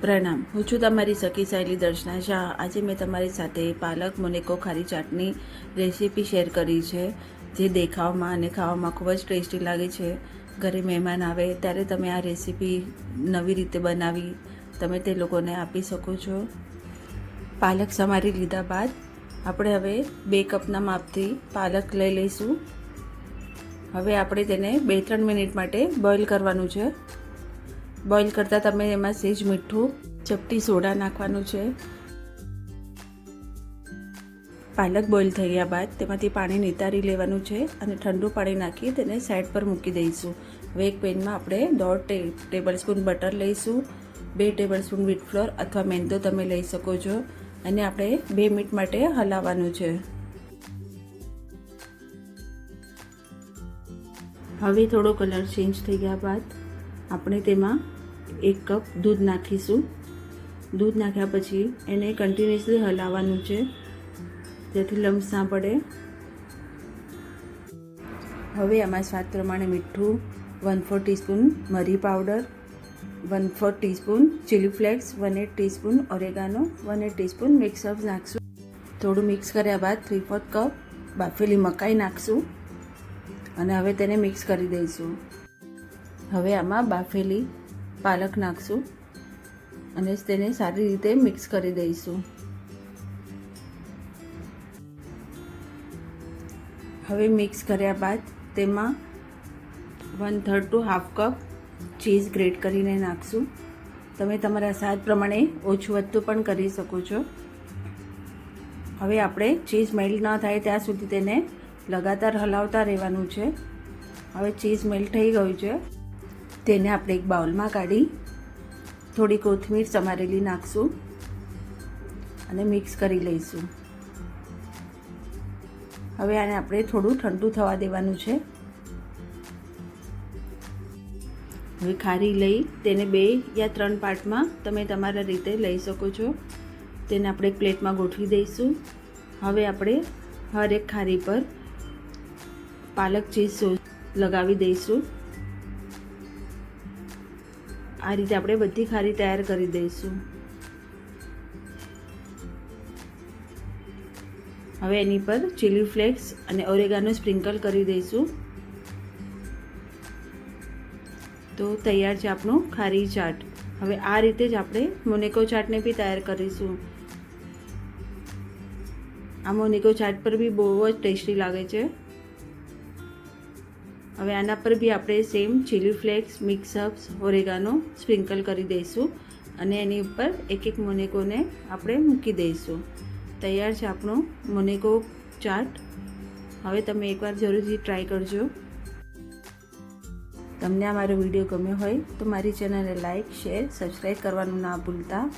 પ્રણામ. હું છું તમારી સખી શૈલી દર્શના શાહ. આજે મેં તમારી સાથે પાલક મોનેકો ખારી ચાટની રેસીપી શેર કરી છે, જે દેખાવમાં અને ખાવામાં ખૂબ જ ટેસ્ટી લાગે છે. ઘરે મહેમાન આવે ત્યારે તમે આ રેસીપી નવી રીતે બનાવી તમે તે લોકોને આપી શકો છો. પાલક સમારી લીધા બાદ આપણે હવે બે કપના માપથી પાલક લઈ લઈશું. હવે આપણે તેને બે ત્રણ મિનિટ માટે બોઇલ કરવાનું છે. બોઇલ કરતાં તમે એમાં સેજ મીઠું, ચપટી સોડા નાખવાનું છે. પાલક બોઇલ થઈ ગયા બાદ તેમાંથી પાણી નિતારી લેવાનું છે અને ઠંડુ પાણી નાખી તેને સાઈડ પર મૂકી દઈશું. હવે એક પેનમાં આપણે દોઢ ટેબલ સ્પૂન બટર લઈશું, બે ટેબલ સ્પૂન વ્હીટ ફ્લોર અથવા મેંદો તમે લઈ શકો છો અને આપણે બે મિનિટ માટે હલાવવાનું છે. હવે થોડો કલર ચેન્જ થઈ ગયા બાદ આપણે તેમાં એક કપ દૂધ નાખીશું. દૂધ નાખ્યા પછી એને કન્ટિન્યુઅસલી હલાવવાનું છે. જેથી લમ્સ ના પડે. હવે આમાં સ્વાદ પ્રમાણે મીઠું વન ફોર ટીસ્પૂન મરી powder one four teaspoon chilli flakes one eight teaspoon oregano one eight teaspoon mix up નાખશું થોડું મિક્સ કર્યા બાદ થ્રી ફોર્થ કપ બાફેલી મકાઈ નાખશું. અને હવે તેને મિક્સ કરી દઈશું. હવે આમાં બાફેલી પાલક નાખશું અને તેને સારી રીતે મિક્સ કરી દઈશું. હવે મિક્સ કર્યા બાદ તેમાં one third to half cup cheese grate કરીને નાખશું. તમે તમારા સ્વાદ પ્રમાણે ઓછું વધતું પણ કરી શકો છો. હવે આપણે ચીઝ મેલ્ટ ન થાય ત્યાં સુધી તેને લગાતાર હલાવતા રહેવાનું છે. હવે ચીઝ મેલ્ટ થઈ ગયું છે. તેને આપણે એક બાઉલમાં કાઢી થોડી કોથમીર સમારેલી નાખશું અને મિક્સ કરી લઈશું. હવે આને આપણે થોડું ઠંડુ થવા દેવાનું છે. હવે ખારી લઈ તેને બે યા ત્રણ પાર્ટમાં તમે તમારા રીતે લઈ શકો છો. તેને આપણે એક પ્લેટમાં ગોઠવી દઈશું. હવે આપણે હર એક ખારી પર પાલક ચીઝ લગાવી દઈશું. આ રીતે આપણે બધી ખારી તૈયાર કરી દઈશું. હવે એની પર ચીલી ફ્લેક્સ અને ઓરેગાનો સ્પ્રિંકલ કરી દઈશું. તો તૈયાર છે આપણું ખારી ચાટ. હવે આ રીતે જ આપણે મોનેકો ચાટને બી તૈયાર કરીશું. આ મોનેકો ચાટ પર બી બહુ જ ટેસ્ટી લાગે છે. હવે આના પર બી આપણે same chilli flakes mix ups oregano sprinkle કરી દઈશું અને એની ઉપર એક એક મોનેકોને આપણે મૂકી દઈશું. તૈયાર છે આપણો મોનેકો ચાટ. હવે તમે એકવાર જરૂરથી ટ્રાય કરજો. તમને આ મારો વીડિયો ગમ્યો હોય તો મારી ચેનલને લાઇક શેર સબસ્ક્રાઈબ કરવાનું ના ભૂલતા.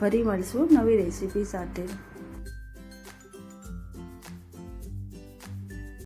ફરી મળશું નવી રેસીપી સાથે.